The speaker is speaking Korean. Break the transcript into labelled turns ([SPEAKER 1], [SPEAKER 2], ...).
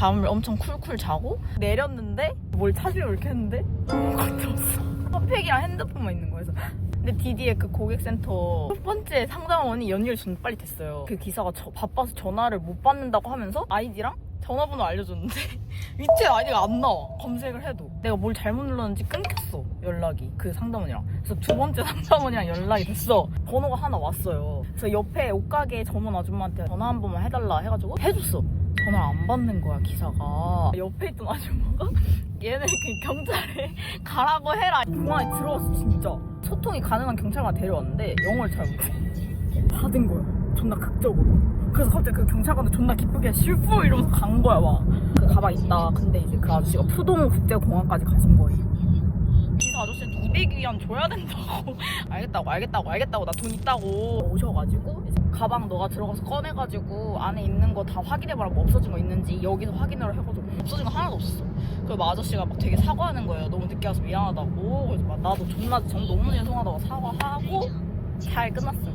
[SPEAKER 1] 잠을 엄청 쿨쿨 자고 내렸는데 뭘 찾으려고 이렇게 했는데 아무것도 없어. 핫팩이랑 핸드폰만 있는 거여서. 근데 디디의 그 고객센터 첫 번째 상담원이 연결이 좀 빨리 됐어요. 그 기사가 저 바빠서 전화를 못 받는다고 하면서 아이디랑 전화번호 알려줬는데 위치에 아이디가 안 나와. 검색을 해도. 내가 뭘 잘못 눌렀는지 끊겼어 연락이. 그 상담원이랑. 그래서 두 번째 상담원이랑 연락이 됐어. 번호가 하나 왔어요. 그래서 옆에 옷가게 전원 아줌마한테 전화 한 번만 해달라 해가지고 해줬어 전화를 안 받는 거야 기사가. 옆에 있던 아줌마가 얘네 그 경찰에 가라고 해라. 공항에 들어왔어 진짜. 소통이 가능한 경찰관 데려왔는데 영어를 잘 못해. 받은 거야 존나 극적으로. 그래서 갑자기 그 경찰관도 존나 기쁘게 슈퍼 이러면서 간 거야 막그 가방 있다. 근데 이제 그 아저씨가 푸동 국제공항까지 가신 거예요. 기사 아저씨 한테 200위안 줘야 된다고. 알겠다고 알겠다고 알겠다고. 나 돈 있다고. 오셔가지고 이제 가방 너가 들어가서 꺼내가지고 안에 있는 거 다 확인해봐라. 뭐 없어진 거 있는지 여기서 확인을 해가지고 없어진 거 하나도 그래서 막 아저씨가 막 되게 사과하는 거예요. 너무 늦게 와서 미안하다고. 그래서 막 나도 존나 정 너무 죄송하다고 사과하고 잘 끝났어요